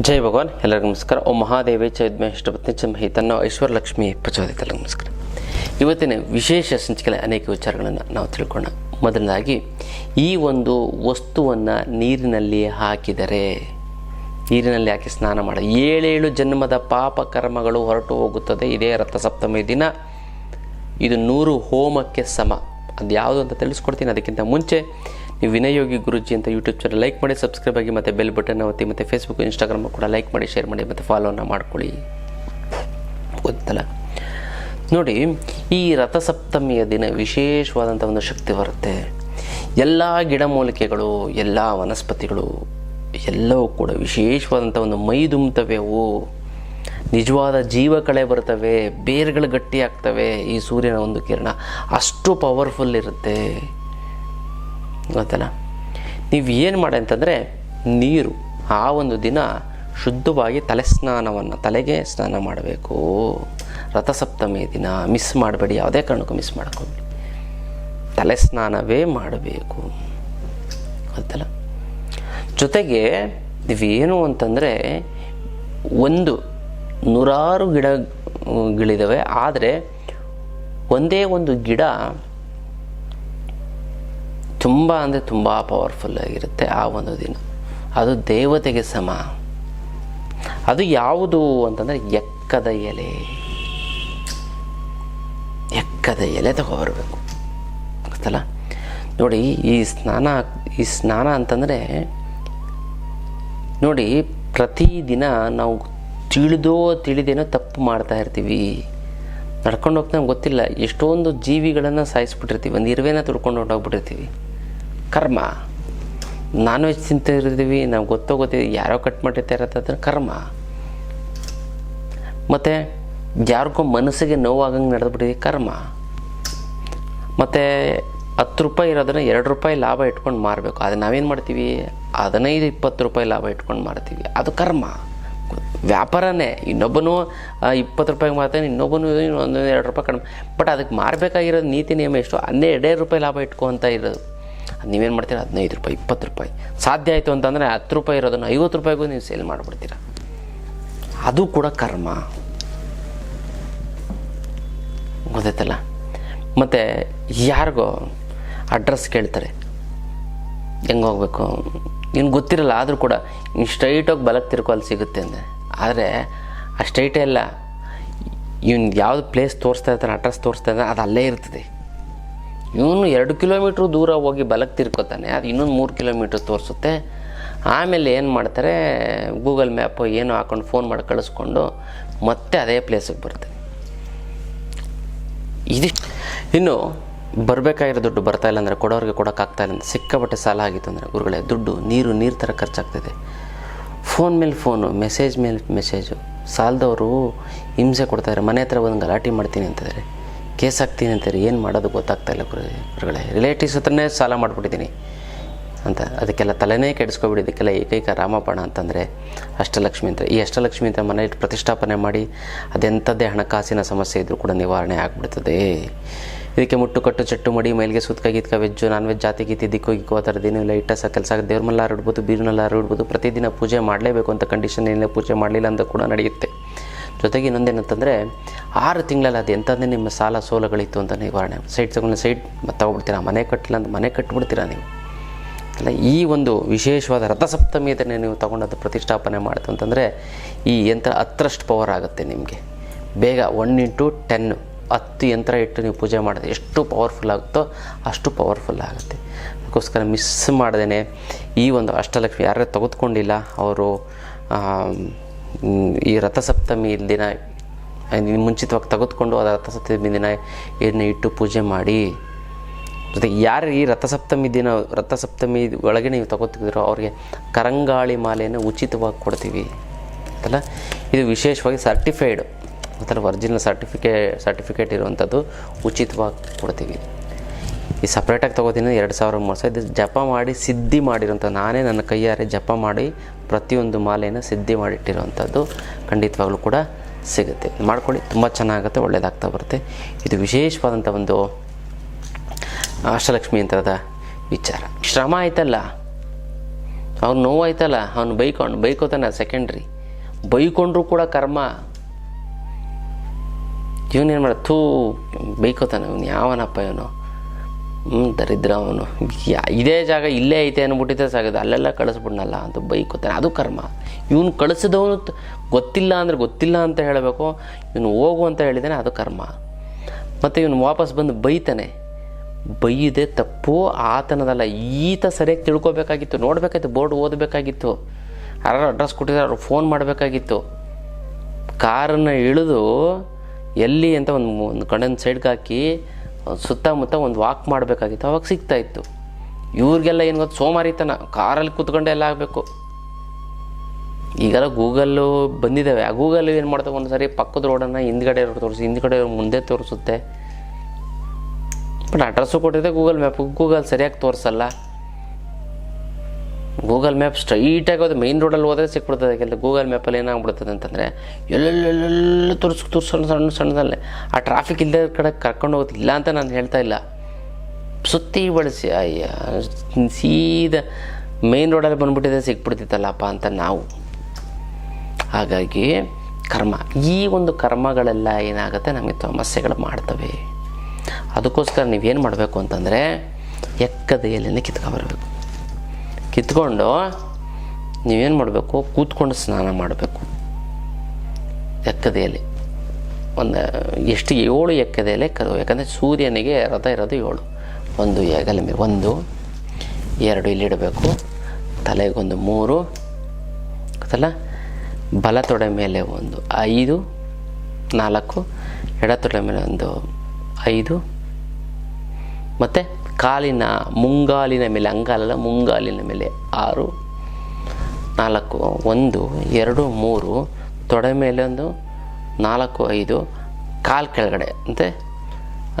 ಜೈ ಭಗವಾನ್. ಎಲ್ಲರಿಗೂ ನಮಸ್ಕಾರ. ಓಂ ಮಹಾದೇವಿ ಚೈದ್ಮೆ ಇಷ್ಟಪತ್ನಿ ಚಮಹಿ ಮಹಿ ತನ್ನ ಐಶ್ವರ್ ಲಕ್ಷ್ಮಿ ನಮಸ್ಕಾರ. ಇವತ್ತಿನ ವಿಶೇಷ ಸಂಚಿಕೆಯಲ್ಲಿ ಅನೇಕ ವಿಚಾರಗಳನ್ನು ನಾವು ತಿಳ್ಕೊಳ್ಳೋಣ. ಮೊದಲನೇದಾಗಿ, ಈ ಒಂದು ವಸ್ತುವನ್ನು ನೀರಿನಲ್ಲಿ ಹಾಕಿದರೆ, ನೀರಿನಲ್ಲಿ ಹಾಕಿ ಸ್ನಾನ ಮಾಡಿ. ಏಳೇಳು ಜನ್ಮದ ಪಾಪ ಕರ್ಮಗಳು ಹೊರಟು ಹೋಗುತ್ತದೆ. ಇದೇ ರಥಸಪ್ತಮಿ ದಿನ. ಇದು ನೂರು ಹೋಮಕ್ಕೆ ಸಮ. ಅದು ಯಾವುದು ಅಂತ ತಿಳಿಸ್ಕೊಡ್ತೀನಿ. ಅದಕ್ಕಿಂತ ಮುಂಚೆ ನೀವು ವಿನಯೋಗಿ ಗುರುಜಿ ಅಂತ ಯೂಟ್ಯೂಬ್ ಚಾನಲ್ ಲೈಕ್ ಮಾಡಿ, ಸಬ್ಸ್ಕ್ರೈಬ್ ಆಗಿ ಮತ್ತು ಬೆಲ್ ಬಟನ್ ಒತ್ತಿ ಮತ್ತು ಫೇಸ್ಬುಕ್ ಇನ್ಸ್ಟಾಗ್ರಾಮ್ ಕೂಡ ಲೈಕ್ ಮಾಡಿ, ಶೇರ್ ಮಾಡಿ ಮತ್ತು ಫಾಲೋನ ಮಾಡ್ಕೊಳ್ಳಿ. ಗೊತ್ತಲ್ಲ? ನೋಡಿ, ಈ ರಥಸಪ್ತಮಿಯ ದಿನ ವಿಶೇಷವಾದಂಥ ಒಂದು ಶಕ್ತಿ ಬರುತ್ತೆ ಎಲ್ಲ ಗಿಡಮೂಲಿಕೆಗಳು ಎಲ್ಲ ವನಸ್ಪತಿಗಳು, ಎಲ್ಲವೂ ಕೂಡ ವಿಶೇಷವಾದಂಥ ಒಂದು ಮೈದುಂಬ್ತವೆ ಅವು. ನಿಜವಾದ ಜೀವಕಳೆ ಬರ್ತವೆ ಬೇರುಗಳು ಗಟ್ಟಿ ಆಗ್ತವೆ ಈ ಸೂರ್ಯನ ಒಂದು ಕಿರಣ ಅಷ್ಟು ಪವರ್ಫುಲ್ ಇರುತ್ತೆ. ಗೊತ್ತಲ್ಲ? ನೀವು ಏನು ಮಾಡಿ ಅಂತಂದರೆ ನೀರು. ಆ ಒಂದು ದಿನ ಶುದ್ಧವಾಗಿ ತಲೆ ಸ್ನಾನವನ್ನು ತಲೆಗೆ ಸ್ನಾನ ಮಾಡಬೇಕು. ರಥಸಪ್ತಮಿ ದಿನ ಮಿಸ್ ಮಾಡಬೇಡಿ, ಯಾವುದೇ ಕಾರಣಕ್ಕೂ ಮಿಸ್ ಮಾಡ್ಕೋಬೇಡಿ ತಲೆ ಸ್ನಾನವೇ ಮಾಡಬೇಕು. ಗೊತ್ತಲ್ಲ? ಜೊತೆಗೆ ನೀವೇನು ಅಂತಂದರೆ ಒಂದು ನೂರಾರು ಗಿಡಗಳಿದ್ದಾವೆ ಆದರೆ ಒಂದೇ ಒಂದು ಗಿಡ ತುಂಬ ಅಂದರೆ ತುಂಬ ಪವರ್ಫುಲ್ ಆಗಿರುತ್ತೆ ಆ ಒಂದು ದಿನ. ಅದು ದೇವತೆಗೆ ಸಮ. ಅದು ಯಾವುದು ಅಂತಂದರೆ ಎಕ್ಕದ ಎಲೆ. ಎಕ್ಕದ ಎಲೆ ತಗೋಬರಬೇಕು. ಗೊತ್ತಲ್ಲ? ನೋಡಿ ಈ ಸ್ನಾನ ಈ ಸ್ನಾನ ಅಂತಂದರೆ ನೋಡಿ ಪ್ರತಿದಿನ ನಾವು ತಿಳಿದೋ ತಿಳಿದೇನೋ ತಪ್ಪು ಮಾಡ್ತಾ ಇರ್ತೀವಿ. ನಡ್ಕೊಂಡು ಹೋಗ್ತಾ ಗೊತ್ತಿಲ್ಲ. ಎಷ್ಟೊಂದು ಜೀವಿಗಳನ್ನು ಸಾಯಿಸ್ಬಿಟ್ಟಿರ್ತೀವಿ. ಒಂದು ಇರುವೆನ ತುಡ್ಕೊಂಡು ಹೊರಟೋಗ್ಬಿಟ್ಟಿರ್ತೀವಿ. ಕರ್ಮ. ನಾನ್ ವೆಜ್ ತಿಂತಿರ್ತೀವಿ ನಾವು ಗೊತ್ತೋ ಯಾರೋ ಕಟ್ ಮಾಡಿರ್ತಾರೆ ಅಂತಂದ್ರೆ ಕರ್ಮ. ಮತ್ತು ಯಾರಿಗೋ ಮನಸ್ಸಿಗೆ ನೋವಾಗಂಗೆ ನಡೆದ್ಬಿಟ್ಟಿದೆ ಕರ್ಮ. ಮತ್ತು ಹತ್ತು ರೂಪಾಯಿ ಇರೋದನ್ನ ಎರಡು ರೂಪಾಯಿ ಲಾಭ ಇಟ್ಕೊಂಡು ಮಾರಬೇಕು. ಅದು ನಾವೇನು ಮಾಡ್ತೀವಿ? ಹದಿನೈದು, ಇಪ್ಪತ್ತು ರೂಪಾಯಿ ಲಾಭ ಇಟ್ಕೊಂಡು ಮಾರ್ತೀವಿ. ಅದು ಕರ್ಮ. ವ್ಯಾಪಾರನೇ. ಇನ್ನೊಬ್ಬನು ಇಪ್ಪತ್ತು ರೂಪಾಯಿಗೆ ಮಾರ್ತಾನೆ, ಇನ್ನೊಬ್ಬನು ಒಂದು ಎರಡು ರೂಪಾಯಿ ಕಡಿಮೆ. ಬಟ್ ಅದಕ್ಕೆ ಮಾರಬೇಕಾಗಿರೋದು ನೀತಿ, ನಿಯಮ ಎಷ್ಟು? ಹನ್ನೆರಡು ರೂಪಾಯಿ ಲಾಭ ಇಟ್ಕೊ ಅಂತ ಇರೋದು. ನೀವೇನು ಮಾಡ್ತೀರಾ? ಹದಿನೈದು ರೂಪಾಯಿ, ಇಪ್ಪತ್ತು ರೂಪಾಯಿ. ಸಾಧ್ಯ ಆಯಿತು ಅಂತಂದರೆ ಹತ್ತು ರೂಪಾಯಿ ಇರೋದನ್ನು ಐವತ್ತು ರೂಪಾಯಿಗೂ ನೀವು ಸೇಲ್ ಮಾಡಿಬಿಡ್ತೀರ? ಅದು ಕೂಡ ಕರ್ಮ. ಗೊತ್ತಾಯ್ತಲ್ಲ? ಮತ್ತು ಯಾರಿಗೋ ಅಡ್ರೆಸ್ ಕೇಳ್ತಾರೆ. ಹೆಂಗೆ ಹೋಗ್ಬೇಕು? ನಿನ್ಗೆ ಗೊತ್ತಿರಲ್ಲ, ಆದರೂ ಕೂಡ ಇನ್ನು ಸ್ಟ್ರೈಟಾಗಿ ಬಲಕ್ಕೆ ತಿರ್ಕೋ ಅಲ್ಲಿ ಸಿಗುತ್ತೆ ಅಂದೆ ಆದರೆ ಆ ಸ್ಟ್ರೈಟೇ ಇಲ್ಲ ಇವ್ನು ಯಾವುದು ಪ್ಲೇಸ್ ತೋರಿಸ್ತಾ ಇರ್ತಾನೆ, ಅಡ್ರೆಸ್ ತೋರಿಸ್ತಾ ಇದ್ದಾರೆ ಅದು ಅಲ್ಲೇ ಇರ್ತದೆ. ಇವನು ಎರಡು ಕಿಲೋಮೀಟ್ರ್ ದೂರ ಹೋಗಿ ಬಲಕ್ಕೆ ತಿರ್ಕೋತಾನೆ. ಅದು ಇನ್ನೊಂದು ಮೂರು ಕಿಲೋಮೀಟ್ರ್ ತೋರಿಸುತ್ತೆ. ಆಮೇಲೆ ಏನು ಮಾಡ್ತಾರೆ, ಗೂಗಲ್ ಮ್ಯಾಪು ಏನೋ ಹಾಕೊಂಡು ಫೋನ್ ಮಾಡಿ ಕಳಿಸ್ಕೊಂಡು ಮತ್ತೆ ಅದೇ ಪ್ಲೇಸಿಗೆ ಬರ್ತೀನಿ ಇದು ಇನ್ನು ಬರಬೇಕಾಗಿರೋ ದುಡ್ಡು ಬರ್ತಾ ಇಲ್ಲ ಅಂದರೆ ಕೊಡೋರಿಗೆ ಕೊಡೋಕ್ಕಾಗ್ತಾ ಇಲ್ಲ ಅಂದರೆ ಸಿಕ್ಕಾಪಟ್ಟೆ ಸಾಲ ಆಗಿತ್ತು ಅಂದರೆ ಗುರುಗಳೇ, ದುಡ್ಡು, ನೀರು ನೀರು ಥರ ಖರ್ಚಾಗ್ತಿದೆ. ಫೋನ್ ಮೇಲೆ ಫೋನು, ಮೆಸೇಜ್ ಮೇಲೆ ಮೆಸೇಜು. ಸಾಲದವರು ಹಿಂಸೆ ಕೊಡ್ತಾರೆ ಮನೆ ಹತ್ರ ಬಂದು ಗಲಾಟೆ ಮಾಡ್ತೀನಿ ಅಂತಿದ್ದಾರೆ. ಕೇಸ್ ಹಾಕ್ತೀನಿ ಅಂತಾರೆ ಏನು ಮಾಡೋದು ಗೊತ್ತಾಗ್ತಾ ಇಲ್ಲ ಗುರು ಗುರುಗಳೇ. ರಿಲೇಟಿವ್ಸ್ ಹತ್ರನೇ ಸಾಲ ಮಾಡಿಬಿಟ್ಟಿದ್ದೀನಿ ಅಂತ. ಅದಕ್ಕೆಲ್ಲ ತಲೆನೇ ಕೆಡಿಸ್ಕೊಬಿಡಿ. ಇದಕ್ಕೆಲ್ಲ ಏಕೈಕ ರಾಮಪಣ ಅಂತಂದರೆ ಅಷ್ಟಲಕ್ಷ್ಮಿ ಅಂತ. ಈ ಅಷ್ಟಲಕ್ಷ್ಮಿ ಅಂತ ಮನೆ ಪ್ರತಿಷ್ಠಾಪನೆ ಮಾಡಿ ಅದೆಂಥದ್ದೇ ಹಣಕಾಸಿನ ಸಮಸ್ಯೆ ಇದ್ದರೂ ಕೂಡ ನಿವಾರಣೆ ಆಗಿಬಿಡ್ತದೆ. ಇದಕ್ಕೆ ಮುಟ್ಟು ಕಟ್ಟು ಚಟ್ಟು ಮಡಿ, ಮೈಲಿಗೆ ಸುತ್ಕ ಗೀತ್ಕ ವೆಜ್ಜು ನಾನ್ ವೆಜ್ ಜಾತಿ ಗೀತಿ, ದಿಕ್ಕು ಗಿಕ್ಕು ಆ ಥರದ್ದು ಇಲ್ಲ. ಇಟ್ಟ ಕೆಲಸ ದೇವ್ರ ಮಲ್ಲಾರು ಇಡ್ಬೋದು ಬೀರ್ನಲ್ಲಾರು ಇಡ್ಬೋದು, ಪ್ರತಿದಿನ ಪೂಜೆ ಮಾಡಲೇಬೇಕು ಅಂತ ಕಂಡೀಷನ್ ಏನಿಲ್ಲ. ಪೂಜೆ ಮಾಡಲಿಲ್ಲ ಅಂತ ಕೂಡ ನಡೆಯುತ್ತೆ. ಜೊತೆಗೆ ಇನ್ನೊಂದೇನಂತಂದರೆ ಆರು ತಿಂಗಳಲ್ಲಿ ಅದು ಎಂಥದ್ದೇ ನಿಮ್ಮ ಸಾಲ ಸೋಲಗಳಿತ್ತು ಅಂತ ನಿವಾರಣೆ. ಸೈಟ್ ತಗೊಂಡು ಸೈಟ್ ತಗೊಬಿಡ್ತೀರಾ? ಮನೆ ಕಟ್ಟಲಿಲ್ಲ ಅಂತ ಮನೆ ಕಟ್ಟಿಬಿಡ್ತೀರಾ ನೀವು? ಅಲ್ಲ, ಈ ಒಂದು ವಿಶೇಷವಾದ ರಥಸಪ್ತಮಿ ಅದನ್ನೇ ನೀವು ತಗೊಂಡದ್ದು ಪ್ರತಿಷ್ಠಾಪನೆ ಮಾಡಿತು ಅಂತಂದರೆ, ಈ ಯಂತ್ರ ಹತ್ತರಷ್ಟು ಪವರ್ ಆಗುತ್ತೆ ನಿಮಗೆ. ಬೇಗ ಒನ್ ಇಂಟು ಟೆನ್ನು ಹತ್ತು ಯಂತ್ರ ಇಟ್ಟು ನೀವು ಪೂಜೆ ಮಾಡಿದ್ರೆ ಎಷ್ಟು ಪವರ್ಫುಲ್ ಆಗುತ್ತೋ ಅಷ್ಟು ಪವರ್ಫುಲ್ ಆಗುತ್ತೆ. ಅದಕ್ಕೋಸ್ಕರ ಮಿಸ್ ಮಾಡ್ದೇ ಈ ಒಂದು ಅಷ್ಟಲಕ್ಷ್ಮಿ ಯಾರೇ ತೆಗೆದುಕೊಂಡಿಲ್ಲ, ಅವರು ಈ ರಥಸಪ್ತಮಿ ದಿನ ಮುಂಚಿತವಾಗಿ ತೆಗೆದುಕೊಂಡು ಅದು ರಥಸಪ್ತಮಿ ದಿನ ಎಣ್ಣೆ ಇಟ್ಟು ಪೂಜೆ ಮಾಡಿ, ಜೊತೆಗೆ ಯಾರು ಈ ರಥಸಪ್ತಮಿ ದಿನ, ರಥಸಪ್ತಮಿ ಒಳಗೆ ನೀವು ತಗೋತಿದ್ದೀರೋ ಅವ್ರಿಗೆ ಕರಂಗಾಳಿ ಮಾಲೆಯನ್ನು ಉಚಿತವಾಗಿ ಕೊಡ್ತೀವಿ. ಅಲ್ಲ ಇದು ವಿಶೇಷವಾಗಿ ಸರ್ಟಿಫೈಡ್ ಒಂಥರ ಒರಿಜಿನಲ್ ಸರ್ಟಿಫಿಕೇ ಸರ್ಟಿಫಿಕೇಟ್ ಇರುವಂಥದ್ದು ಉಚಿತವಾಗಿ ಕೊಡ್ತೀವಿ. ಈ ಸಪ್ರೇಟಾಗಿ ತೊಗೋತೀನಿ, ಎರಡು ಸಾವಿರ ಮೂರು ಸಾವಿರ. ಇದು ಜಪ ಮಾಡಿ, ಸಿದ್ಧಿ ಮಾಡಿರುವಂಥ ನಾನೇ ನನ್ನ ಕೈಯಾರೆ ಜಪ ಮಾಡಿ ಪ್ರತಿಯೊಂದು ಮಾಲೆಯನ್ನು ಸಿದ್ಧಿ ಮಾಡಿಟ್ಟಿರುವಂಥದ್ದು ಖಂಡಿತವಾಗ್ಲೂ ಕೂಡ ಸಿಗುತ್ತೆ. ಮಾಡ್ಕೊಳ್ಳಿ, ತುಂಬ ಚೆನ್ನಾಗುತ್ತೆ ಒಳ್ಳೆಯದಾಗ್ತಾ ಬರುತ್ತೆ. ಇದು ವಿಶೇಷವಾದಂಥ ಒಂದು ಅಷ್ಟಲಕ್ಷ್ಮಿ ಯಂತ್ರದ ವಿಚಾರ. ಶ್ರಮ ಆಯ್ತಲ್ಲ? ಅವ್ನು ನೋವಾಯ್ತಲ್ಲ? ಅವ್ನು ಬೈಕೊಂಡು, ಬೈಕೋತಾನೆ ಸೆಕೆಂಡ್ರಿ ಬೈಕೊಂಡ್ರೂ ಕೂಡ ಕರ್ಮ. ಇವನೇನು ಮಾಡ, ಥೂ, ಬೈಕೋತಾನೆ ಇವನು, ಯಾವನಪ್ಪ ಇವನು? ಹ್ಞೂ ದರಿದ್ರ ಅವನು. ಯಾ- ಇದೇ ಜಾಗ ಇಲ್ಲೇ ಐತೆ ಅಂದ್ಬಿಟ್ಟಿದ್ದೆ ಸಾಗದು ಅಲ್ಲೆಲ್ಲ ಕಳಿಸ್ಬಿಡ್ನಲ್ಲ ಅಂತ ಬೈಕೋತಾನೆ. ಅದು ಕರ್ಮ. ಇವನು ಕಳಿಸಿದವನು ಗೊತ್ತಿಲ್ಲ ಅಂದರೆ ಗೊತ್ತಿಲ್ಲ ಅಂತ ಹೇಳಬೇಕು. ಇವನು ಹೋಗು ಅಂತ ಹೇಳಿದಾನೆ, ಅದು ಕರ್ಮ. ಮತ್ತು ಇವನು ವಾಪಸ್ ಬಂದು ಬೈತಾನೆ. ಬೈಯದೆ ತಪ್ಪು, ಆತನದಲ್ಲ. ಈತ ಸರಿಯಾಗಿ ತಿಳ್ಕೊಬೇಕಾಗಿತ್ತು ನೋಡಬೇಕಾಗಿತ್ತು ಬೋರ್ಡ್ ಓದಬೇಕಾಗಿತ್ತು. ಯಾರು ಅಡ್ರೆಸ್ ಕೊಟ್ಟಿದ್ದಾರೆ ಅವ್ರು ಫೋನ್ ಮಾಡಬೇಕಾಗಿತ್ತು. ಕಾರನ್ನು ಇಳಿದು ಎಲ್ಲಿ ಅಂತ ಒಂದು ಒಂದು ಕಡೆನ ಸೈಡ್ಗೆ ಹಾಕಿ ಸುತ್ತಮುತ್ತ ಒಂದು ವಾಕ್ ಮಾಡಬೇಕಾಗಿತ್ತು. ಅವಾಗ ಸಿಗ್ತಾ ಇತ್ತು. ಇವ್ರಿಗೆಲ್ಲ ಏನು ಗೊತ್ತು ಸೋಮಾರಿತನ. ಕಾರಲ್ಲಿ ಕೂತ್ಕೊಂಡೆ ಎಲ್ಲ ಆಗಬೇಕು. ಈಗೆಲ್ಲ ಗೂಗಲ್ಲು ಬಂದಿದ್ದಾವೆ ಆ ಗೂಗಲ್ ಏನು ಮಾಡ್ತಾವೆ? ಒಂದು ಸರಿ ಪಕ್ಕದ ರೋಡನ್ನು ಹಿಂದ್ಗಡೆ ತೋರಿಸಿ, ಹಿಂದ್ಗಡೆ ಮುಂದೆ ತೋರಿಸುತ್ತೆ. ಬಟ್ ಅಡ್ರೆಸ್ಸು ಕೊಟ್ಟಿದ್ದೆ ಗೂಗಲ್ ಮ್ಯಾಪ್ ಗೂಗಲ್ ಸರಿಯಾಗಿ ತೋರಿಸಲ್ಲ. ಗೂಗಲ್ ಮ್ಯಾಪ್ ಸ್ಟ್ರೈಟಾಗಿ ಹೋದ್ರೆ ಮೈನ್ ರೋಡಲ್ಲಿ ಹೋದರೆ ಸಿಕ್ಬಿಡ್ತದೆ. ಯಾಕೆಂದ್ರೆ ಗೂಗಲ್ ಮ್ಯಾಪಲ್ಲಿ ಏನಾಗ್ಬಿಡ್ತದೆ ಅಂತಂದರೆ ಎಲ್ಲೆಲ್ಲೆಲ್ಲ ತೋರಿಸ್ ತೋರಿಸ್, ಸಣ್ಣ ಸಣ್ಣ, ಸಣ್ಣದಲ್ಲೇ. ಆ ಟ್ರಾಫಿಕ್ ಇಲ್ಲದ ಕಡೆ ಕರ್ಕೊಂಡು ಹೋಗೋದಿಲ್ಲ ಅಂತ ನಾನು ಹೇಳ್ತಾ ಇಲ್ಲ. ಸುತ್ತಿ ಬಳಸಿ, ಅಯ್ಯ, ಸೀದಾ ಮೈನ್ ರೋಡಲ್ಲಿ ಬಂದುಬಿಟ್ಟಿದೆ ಸಿಕ್ಬಿಡ್ತಿತ್ತಲ್ಲಪ್ಪ ಅಂತ ನಾವು. ಹಾಗಾಗಿ ಕರ್ಮ, ಈ ಒಂದು ಕರ್ಮಗಳೆಲ್ಲ ಏನಾಗುತ್ತೆ ನಮಗೆ ಸಮಸ್ಯೆಗಳು ಮಾಡ್ತವೆ. ಅದಕ್ಕೋಸ್ಕರ ನೀವೇನು ಮಾಡಬೇಕು ಅಂತಂದರೆ, ಎಕ್ಕದೆಯಲ್ಲಿನೇ ಕಿತ್ಕೊಬರ್ಬೇಕು. ಕಿತ್ಕೊಂಡು ನೀವೇನು ಮಾಡಬೇಕು? ಕೂತ್ಕೊಂಡು ಸ್ನಾನ ಮಾಡಬೇಕು. ಎಕ್ಕದೆಯಲ್ಲಿ. ಒಂದು ಎಷ್ಟು ಏಳು ಎಕ್ಕದೆಯಲ್ಲೇ ಕರು ಯಾಕಂದರೆ ಸೂರ್ಯನಿಗೆ ರಥ ಇರೋದು ಏಳು. ಒಂದು ಹೆಗಲ ಮೇಲೆ. ಒಂದು, ಎರಡು ಇಲ್ಲಿಡಬೇಕು ತಲೆಗೊಂದು ಮೂರು. ಗೊತ್ತಲ್ಲ? ಬಲ ತೊಡೆ ಮೇಲೆ ಒಂದು ಐದು. ನಾಲ್ಕು. ಎಡ ತೊಡೆ ಮೇಲೆ ಒಂದು ಐದು. ಮತ್ತು ಕಾಲಿನ ಮುಂಗಾಲಿನ ಮೇಲೆ ಅಂಗಾಲಲ್ಲ ಮುಂಗಾಲಿನ ಮೇಲೆ ಆರು, ನಾಲ್ಕು, ಒಂದು, ಎರಡು, ಮೂರು, ತೊಡೆ ಮೇಲೆ ಒಂದು, ನಾಲ್ಕು, ಐದು, ಕಾಲು ಕೆಳಗಡೆ ಅಂತೆ.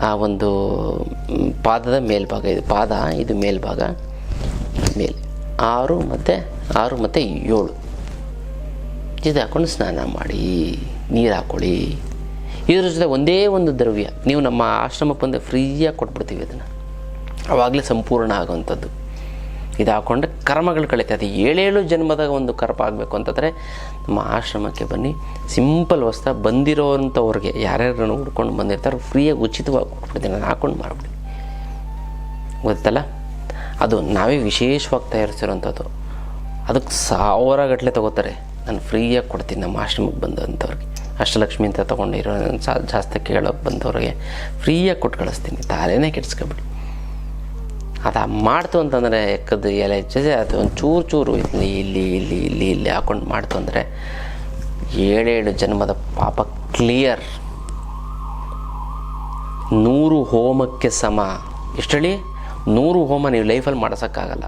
ಆ ಒಂದು ಪಾದದ ಮೇಲ್ಭಾಗ ಇದು, ಪಾದ ಇದು ಮೇಲ್ಭಾಗ, ಮೇಲೆ, ಆರು ಮತ್ತು ಆರು ಮತ್ತು ಏಳು. ಇದು ಹಾಕ್ಕೊಂಡು ಸ್ನಾನ ಮಾಡಿ, ನೀರು ಹಾಕ್ಕೊಳ್ಳಿ ಇದ್ರ ಜೊತೆ ಒಂದೇ ಒಂದು ದ್ರವ್ಯ, ನೀವು ನಮ್ಮ ಆಶ್ರಮಕ್ಕೆ ಬಂದು ಫ್ರೀಯಾಗಿ ಕೊಟ್ಬಿಡ್ತೀವಿ ಅದನ್ನು. ಆವಾಗಲೇ ಸಂಪೂರ್ಣ ಆಗುವಂಥದ್ದು. ಇದು ಹಾಕ್ಕೊಂಡ್ರೆ ಕರ್ಮಗಳು ಕಳೀತದೆ ಅದು ಏಳೇಳು ಜನ್ಮದ ಒಂದು ಕರ್ಮ ಆಗಬೇಕು ಅಂತಂದರೆ ನಮ್ಮ ಆಶ್ರಮಕ್ಕೆ ಬನ್ನಿ. ಸಿಂಪಲ್ ವಸ್ತ್ರ ಬಂದಿರೋವಂಥವ್ರಿಗೆ ಯಾರ್ಯಾರನ್ನು ಹುಡ್ಕೊಂಡು ಬಂದಿರ್ತಾರೋ ಫ್ರೀಯಾಗಿ ಉಚಿತವಾಗಿ ಕೊಟ್ಬಿಡ್ತೀನಿ. ನಾನು ಹಾಕೊಂಡು ಮಾಡಿಬಿಡಿ ಗೊತ್ತಲ್ಲ? ಅದು ನಾವೇ ವಿಶೇಷವಾಗಿ ತಯಾರಿಸಿರೋಂಥದ್ದು ಅದಕ್ಕೆ ಸಾವಿರ ಗಟ್ಟಲೆ ತೊಗೋತಾರೆ. ನಾನು ಫ್ರೀಯಾಗಿ ಕೊಡ್ತೀನಿ ನಮ್ಮ ಆಶ್ರಮಕ್ಕೆ ಬಂದಂಥವ್ರಿಗೆ. ಅಷ್ಟಲಕ್ಷ್ಮಿ ಅಂತ ತೊಗೊಂಡಿರೋ ಜಾಸ್ತಿ ಕೇಳೋಕೆ ಬಂದವ್ರಿಗೆ ಫ್ರೀಯಾಗಿ ಕೊಟ್ಟು ಕಳಿಸ್ತೀನಿ. ತಾರೇನೇ ಕೆಡ್ಸ್ಕೊಬಿಡಿ. ಅದು ಮಾಡ್ತು ಅಂತಂದರೆ ಎಕ್ಕದ್ದು ಎಲೆ ಜೊತೆ ಅದು ಒಂದು ಚೂರು ಚೂರು ಇಲ್ಲಿ ಇಲ್ಲಿ ಇಲ್ಲಿ ಇಲ್ಲಿ ಇಲ್ಲಿ ಹಾಕೊಂಡು ಮಾಡ್ತು ಅಂದರೆ ಏಳೇಳು ಜನ್ಮದ ಪಾಪ ಕ್ಲಿಯರ್ ನೂರು ಹೋಮಕ್ಕೆ ಸಮ. ಎಷ್ಟು ಹೇಳಿ ನೂರು ಹೋಮ ನೀವು ಲೈಫಲ್ಲಿ ಮಾಡಿಸೋಕ್ಕಾಗಲ್ಲ.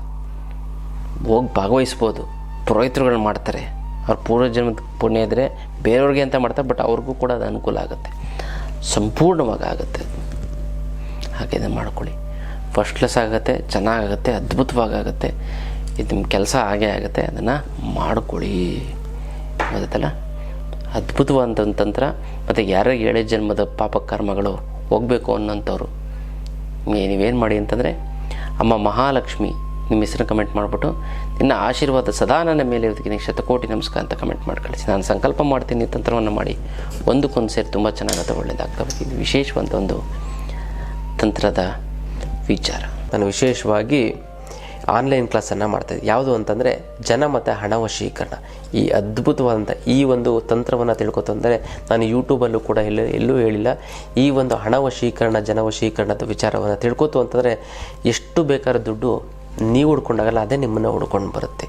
ಹೋಗಿ ಭಾಗವಹಿಸ್ಬೋದು. ಪುರೋಹಿತರುಗಳು ಮಾಡ್ತಾರೆ. ಅವ್ರ ಪೂರ್ವಜನ್ಮದ ಪುಣ್ಯ ಇದ್ದರೆ ಬೇರೆಯವ್ರಿಗೆ ಅಂತ ಮಾಡ್ತಾರೆ ಬಟ್ ಅವ್ರಿಗೂ ಕೂಡ ಅದು ಅನುಕೂಲ ಆಗುತ್ತೆ. ಸಂಪೂರ್ಣವಾಗಿ ಆಗುತ್ತೆ. ಹಾಗೆ ಮಾಡ್ಕೊಳ್ಳಿ. ಫಸ್ಟ್ ಕ್ಲಾಸ್ ಆಗುತ್ತೆ, ಚೆನ್ನಾಗಾಗುತ್ತೆ ಅದ್ಭುತವಾಗುತ್ತೆ ಇದು ನಿಮ್ಮ ಕೆಲಸ ಹಾಗೆ ಆಗುತ್ತೆ, ಅದನ್ನು ಮಾಡ್ಕೊಳ್ಳಿ. ಗೊತ್ತಲ್ಲ ಅದ್ಭುತವಾದಂಥ ತಂತ್ರ. ಮತ್ತು ಯಾರ್ಯಾರಿಗೆ ಏಳೇ ಜನ್ಮದ ಪಾಪ ಕರ್ಮಗಳು ಹೋಗಬೇಕು ಅನ್ನೋಂಥವ್ರು ನೀವೇನು ಮಾಡಿ ಅಂತಂದರೆ, ಅಮ್ಮ ಮಹಾಲಕ್ಷ್ಮಿ ನಿಮ್ಮ ಹೆಸರು ಕಮೆಂಟ್ ಮಾಡಿಬಿಟ್ಟು, ನಿನ್ನ ಆಶೀರ್ವಾದ ಸದಾ ನನ್ನ ಮೇಲೆ ಇರೋದಕ್ಕೆ ನಿನಗೆ ಶತಕೋಟಿ ನಮಸ್ಕಾರ ಅಂತ ಕಮೆಂಟ್ ಮಾಡಿ ಕಳಿಸಿ ನಾನು ಸಂಕಲ್ಪ ಮಾಡ್ತೀನಿ, ತಂತ್ರವನ್ನು ಮಾಡಿ. ಒಂದಕ್ಕೊಂದು ಸೇರಿ ತುಂಬ ಚೆನ್ನಾಗುತ್ತೆ ಒಳ್ಳೆಯದಾಗ್ತಾ ಇದು ವಿಶೇಷವಂತ ಒಂದು ತಂತ್ರದ ವಿಚಾರ. ನಾನು ವಿಶೇಷವಾಗಿ ಆನ್ಲೈನ್ ಕ್ಲಾಸನ್ನು ಮಾಡ್ತಾಯಿದ್ದೆ ಯಾವುದು ಅಂತಂದರೆ ಜನ ಮತ್ತು ಹಣ ವಶೀಕರಣ. ಈ ಅದ್ಭುತವಾದಂಥ ಈ ಒಂದು ತಂತ್ರವನ್ನು ತಿಳ್ಕೊತಂದರೆ ನಾನು ಯೂಟ್ಯೂಬಲ್ಲೂ ಕೂಡ ಎಲ್ಲೂ ಎಲ್ಲೂ ಹೇಳಿಲ್ಲ. ಈ ಒಂದು ಹಣ ವಶೀಕರಣ, ಜನ ವಶೀಕರಣದ ವಿಚಾರವನ್ನು ತಿಳ್ಕೊತು ಅಂತಂದರೆ ಎಷ್ಟು ಬೇಕಾದ ದುಡ್ಡು ನೀವು ಹುಡ್ಕೊಂಡಾಗಲ್ಲ, ಅದೇ ನಿಮ್ಮನ್ನು ಹುಡ್ಕೊಂಡು ಬರುತ್ತೆ.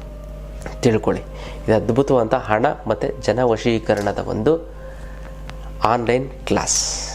ತಿಳ್ಕೊಳ್ಳಿ. ಇದು ಅದ್ಭುತವಾದಂಥ ಹಣ ಮತ್ತು ಜನ ವಶೀಕರಣದ ಒಂದು ಆನ್ಲೈನ್ ಕ್ಲಾಸ್